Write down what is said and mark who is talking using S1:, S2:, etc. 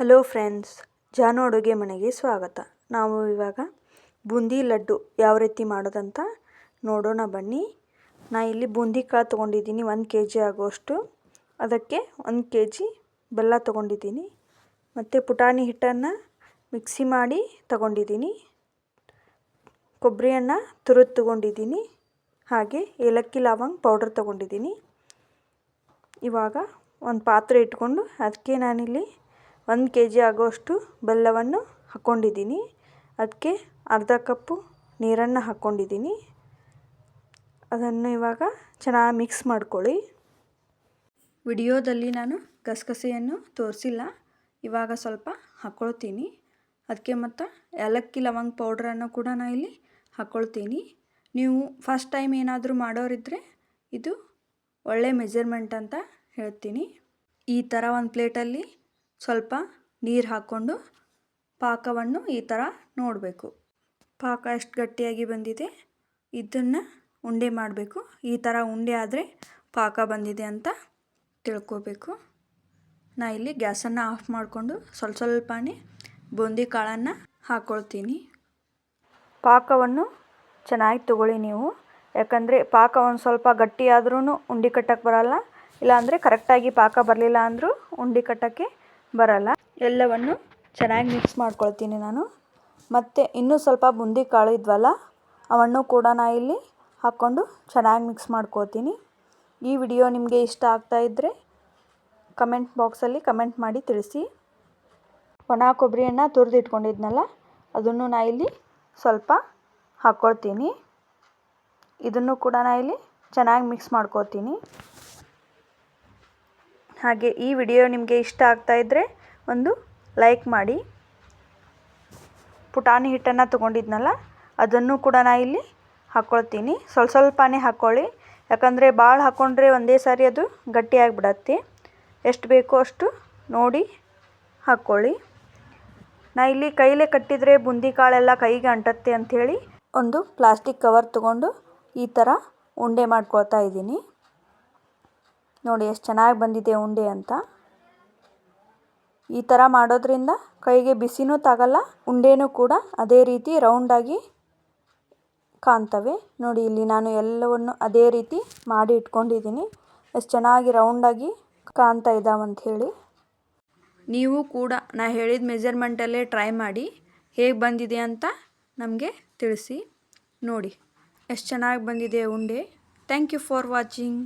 S1: Hello friends, ಜಾನು ಅಡುಗೆ ಮನೆಗೆ ಸ್ವಾಗತ. ನಾವು ಇವಾಗ ಬೂಂದಿ ಲಡ್ಡು ಯಾವ ರೀತಿ ಮಾಡೋದಂತ ನೋಡೋಣ ಬನ್ನಿ. ನಾ ಇಲ್ಲಿ ಬೂಂದಿ ಕಾಳು ತೊಗೊಂಡಿದ್ದೀನಿ ಒಂದು ಕೆ ಜಿ ಆಗುವಷ್ಟು ಅದಕ್ಕೆ ಒಂದು ಕೆ ಜಿ ಬೆಲ್ಲ ತೊಗೊಂಡಿದ್ದೀನಿ. ಮತ್ತು ಪುಟಾಣಿ ಹಿಟ್ಟನ್ನು ಮಿಕ್ಸಿ ಮಾಡಿ ತಗೊಂಡಿದ್ದೀನಿ. ಕೊಬ್ಬರಿಯನ್ನು ತುರಿದು ತೊಗೊಂಡಿದ್ದೀನಿ. ಹಾಗೆ ಏಲಕ್ಕಿ ಲವಂಗ ಪೌಡ್ರ್ ತೊಗೊಂಡಿದ್ದೀನಿ. ಇವಾಗ ಒಂದು ಪಾತ್ರೆ ಇಟ್ಕೊಂಡು ಅದಕ್ಕೆ ನಾನಿಲ್ಲಿ ಒಂದು ಕೆ ಜಿ ಆಗೋಷ್ಟು ಬೆಲ್ಲವನ್ನು ಹಾಕ್ಕೊಂಡಿದ್ದೀನಿ. ಅದಕ್ಕೆ ಅರ್ಧ ಕಪ್ಪು ನೀರನ್ನು ಹಾಕ್ಕೊಂಡಿದ್ದೀನಿ. ಅದನ್ನು ಇವಾಗ ಚೆನ್ನಾಗಿ ಮಿಕ್ಸ್ ಮಾಡ್ಕೊಳ್ಳಿ. ವಿಡಿಯೋದಲ್ಲಿ ನಾನು ಗಸಗಸೆಯನ್ನು ತೋರಿಸಿಲ್ಲ. ಇವಾಗ ಸ್ವಲ್ಪ ಹಾಕ್ಕೊಳ್ತೀನಿ. ಅದಕ್ಕೆ ಮತ್ತು ಏಲಕ್ಕಿ ಲವಂಗ ಪೌಡ್ರನ್ನು ಕೂಡ ನಾನು ಇಲ್ಲಿ ಹಾಕ್ಕೊಳ್ತೀನಿ. ನೀವು ಫಸ್ಟ್ ಟೈಮ್ ಏನಾದರೂ ಮಾಡೋರಿದ್ದರೆ ಇದು ಒಳ್ಳೆ ಮೆಜರ್ಮೆಂಟ್ ಅಂತ ಹೇಳ್ತೀನಿ. ಈ ಥರ ಒಂದು ಪ್ಲೇಟಲ್ಲಿ ಸ್ವಲ್ಪ ನೀರು ಹಾಕ್ಕೊಂಡು ಪಾಕವನ್ನು ಈ ಥರ ನೋಡಬೇಕು. ಪಾಕ ಎಷ್ಟು ಗಟ್ಟಿಯಾಗಿ ಬಂದಿದೆ, ಇದನ್ನು ಉಂಡೆ ಮಾಡಬೇಕು. ಈ ಥರ ಉಂಡೆ ಆದರೆ ಪಾಕ ಬಂದಿದೆ ಅಂತ ತಿಳ್ಕೋಬೇಕು. ನಾ ಇಲ್ಲಿ ಗ್ಯಾಸನ್ನು ಆಫ್ ಮಾಡಿಕೊಂಡು ಸ್ವಲ್ಪ ಸ್ವಲ್ಪನೇ ಬೂಂದಿ ಕಾಳನ್ನು ಹಾಕ್ಕೊಳ್ತೀನಿ ಪಾಕವನ್ನು ಚೆನ್ನಾಗಿ ತಗೊಳ್ಳಿ ನೀವು. ಯಾಕಂದರೆ ಪಾಕ ಒಂದು ಸ್ವಲ್ಪ ಗಟ್ಟಿಯಾದ್ರೂ ಉಂಡೆ ಕಟ್ಟಕ್ಕೆ ಬರಲ್ಲ. ಇಲ್ಲಾಂದರೆ ಕರೆಕ್ಟಾಗಿ ಪಾಕ ಬರಲಿಲ್ಲ ಅಂದರೂ ಉಂಡೆ ಕಟ್ಟೋಕ್ಕೆ ಬರಲ್ಲ. ಎಲ್ಲವನ್ನು ಚೆನ್ನಾಗಿ ಮಿಕ್ಸ್ ಮಾಡ್ಕೊಳ್ತೀನಿ ನಾನು. ಮತ್ತು ಇನ್ನೂ ಸ್ವಲ್ಪ ಬುಂದಿ ಕಾಳು ಇದ್ವಲ್ಲ ಅವನ್ನು ಕೂಡ ನಾ ಇಲ್ಲಿ ಹಾಕ್ಕೊಂಡು ಚೆನ್ನಾಗಿ ಮಿಕ್ಸ್ ಮಾಡ್ಕೋತೀನಿ ಈ ವಿಡಿಯೋ ನಿಮಗೆ ಇಷ್ಟ ಆಗ್ತಾ ಇದ್ದರೆ ಕಮೆಂಟ್ ಬಾಕ್ಸಲ್ಲಿ ಕಮೆಂಟ್ ಮಾಡಿ ತಿಳಿಸಿ. ಒಣ ಕೊಬ್ಬರಿಯನ್ನು ತುರಿದಿಟ್ಕೊಂಡಿದ್ನಲ್ಲ, ಅದನ್ನು ನಾ ಇಲ್ಲಿ ಸ್ವಲ್ಪ ಹಾಕ್ಕೊಳ್ತೀನಿ. ಇದನ್ನು ಕೂಡ ನಾ ಇಲ್ಲಿ ಚೆನ್ನಾಗಿ ಮಿಕ್ಸ್ ಮಾಡ್ಕೋತೀನಿ ಹಾಗೆ ಈ ವಿಡಿಯೋ ನಿಮಗೆ ಇಷ್ಟ ಆಗ್ತಾ ಇದ್ದರೆ ಒಂದು ಲೈಕ್ ಮಾಡಿ. ಪುಟಾಣಿ ಹಿಟ್ಟನ್ನು ತೊಗೊಂಡಿದ್ನಲ್ಲ, ಅದನ್ನು ಕೂಡ ನಾ ಇಲ್ಲಿ ಹಾಕ್ಕೊಳ್ತೀನಿ ಸ್ವಲ್ಪ ಸ್ವಲ್ಪನೇ ಹಾಕ್ಕೊಳ್ಳಿ ಯಾಕಂದರೆ ಭಾಳ ಹಾಕ್ಕೊಂಡ್ರೆ ಒಂದೇ ಸಾರಿ ಅದು ಗಟ್ಟಿಯಾಗಿಬಿಡತ್ತೆ ಎಷ್ಟು ಬೇಕೋ ಅಷ್ಟು ನೋಡಿ ಹಾಕ್ಕೊಳ್ಳಿ ನಾ ಇಲ್ಲಿ ಕೈಲೇ ಕಟ್ಟಿದರೆ ಬುಂದಿ ಕಾಳೆಲ್ಲ ಕೈಗೆ ಅಂಟತ್ತೆ ಅಂಥೇಳಿ ಒಂದು ಪ್ಲಾಸ್ಟಿಕ್ ಕವರ್ ತೊಗೊಂಡು ಈ ಥರ ಉಂಡೆ ಮಾಡ್ಕೊಳ್ತಾ ಇದ್ದೀನಿ. ನೋಡಿ ಎಷ್ಟು ಚೆನ್ನಾಗಿ ಬಂದಿದೆ ಉಂಡೆ ಅಂತ. ಈ ಥರ ಮಾಡೋದ್ರಿಂದ ಕೈಗೆ ಬಿಸಿನೂ ತಾಗಲ್ಲ, ಉಂಡೆನೂ ಕೂಡ ಅದೇ ರೀತಿ ರೌಂಡಾಗಿ ಕಾಣ್ತವೆ. ನೋಡಿ ಇಲ್ಲಿ ನಾನು ಎಲ್ಲವನ್ನು ಅದೇ ರೀತಿ ಮಾಡಿ ಇಟ್ಕೊಂಡಿದ್ದೀನಿ. ಎಷ್ಟು ಚೆನ್ನಾಗಿ ರೌಂಡಾಗಿ ಕಾಣ್ತಾ ಇದ್ದಾವಂಥೇಳಿ ನೀವು ಕೂಡ ನಾ ಹೇಳಿದ ಮೆಜರ್ಮೆಂಟಲ್ಲೇ ಟ್ರೈ ಮಾಡಿ ಹೇಗೆ ಬಂದಿದೆ ಅಂತ ನಮಗೆ ತಿಳಿಸಿ. ನೋಡಿ, ಎಷ್ಟು ಚೆನ್ನಾಗಿ ಬಂದಿದೆ ಉಂಡೆ. Thank you for watching